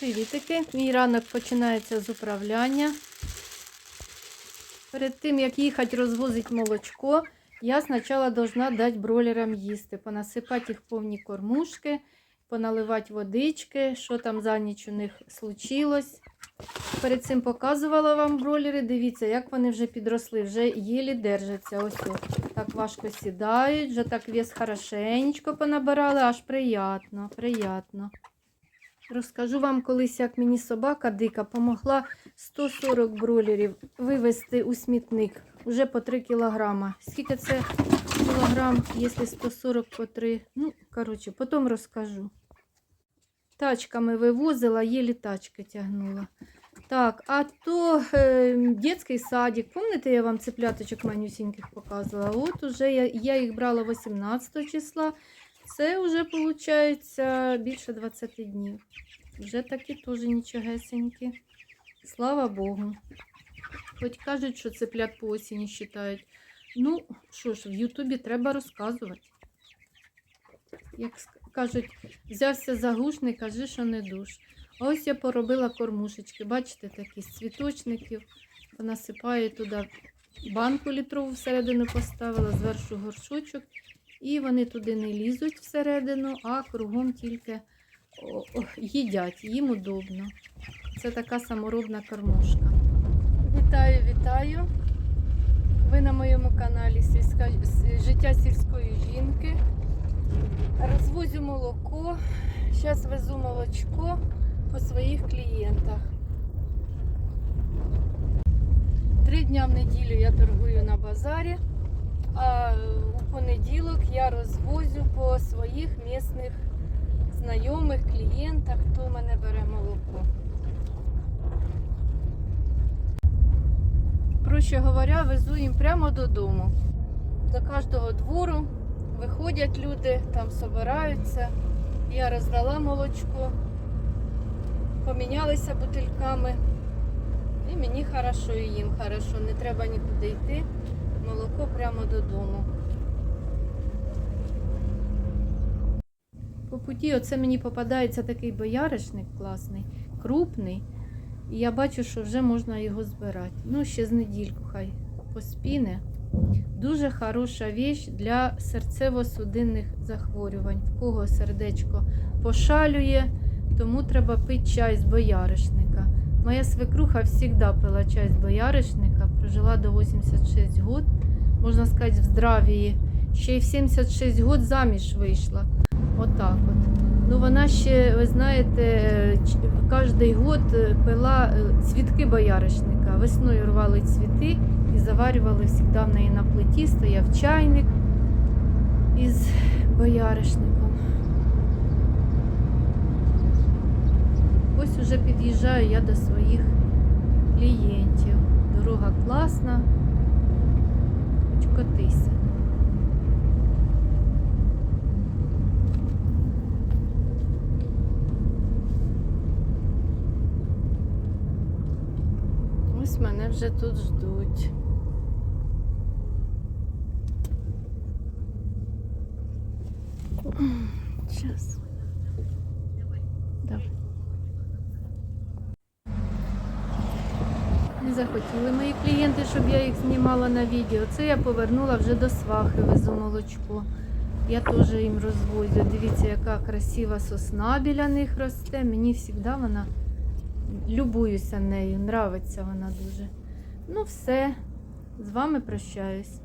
Привітики! Мій ранок починається з управляння. Перед тим, як їхати розвозити молочко, я спочатку должна дати бройлерам їсти, понасипати їх повні кормушки, поналивати водички, що там за ніч у них случилось. Перед цим показувала вам бройлери. Дивіться, як вони вже підросли, вже єлі держаться. Ось. Так важко сідають, вже так вес хорошенечко понабирали, аж приятно, приятно. Розкажу вам колись, як мені собака дика помогла 140 бройлерів вивезти у смітник уже по 3 кілограма. Скільки це кілограм, якщо 140 по 3? Ну, коротше, потім розкажу. Тачками вивозила, єлі тачки тягнула. Так, а то е, дитячий садик. Пам'ятаєте, я вам цепляточок манюсіньких показувала? От уже я, я їх брала 18 числа. Це вже виходить більше 20 днів. Вже такі теж нічогесенькі. Слава Богу. Хоч кажуть, що цеплят по осені вважають. Ну, що ж, в Ютубі треба розказувати. Як кажуть, взявся за гуш, не кажи, що не душ. А ось я поробила кормушечки. Бачите, такі з цвіточників. Понасипаю туди банку літрову всередину поставила, зверху горшочок. І вони туди не лізуть всередину, а кругом тільки їдять, їм удобно. Це така саморобна кормушка. Вітаю, вітаю! Ви на моєму каналі сільська... Життя сільської жінки. Розвозю молоко. Зараз везу молочко по своїх клієнтах. Три дня в неділю я торгую на базарі. А у понеділок я розвозю по своїх місних знайомих, клієнтах, хто мене бере молоко. Проще говоря, везу їм прямо додому. До кожного двору виходять люди, там собираються. Я роздала молочко, помінялися бутильками. І мені хорошо, і їм хорошо. Не треба нікуди йти молоко прямо додому. По путі оце мені попадається такий бояришник класний, крупний. І я бачу, що вже можна його збирати. Ну, ще з недільку хай поспіне. Дуже хороша віч для серцево-судинних захворювань. В кого сердечко пошалює, тому треба пити чай з бояришника. Моя свекруха завжди пила чай з бояришника, прожила до 86 років, можна сказати, в здравії. Ще й в 76 років заміж вийшла. Отак от. Ну вона ще, ви знаєте, кожен год е, пила е, цвітки бояришника. Весною рвали цвіти і заварювали завжди в неї на плиті, стояв чайник із бояришником. Ось уже під'їжджаю я до своїх клієнтів. Дорога класна. Хоч котися. Ось мене вже тут ждуть. Зараз. Давай. Не захотіли мої клієнти, щоб я їх знімала на відео. Це я повернула вже до свахи, везу молочко. Я теж їм розвозю. Дивіться, яка красива сосна біля них росте. Мені завжди вона любуюся нею, нравиться вона дуже. Ну, все, з вами прощаюсь.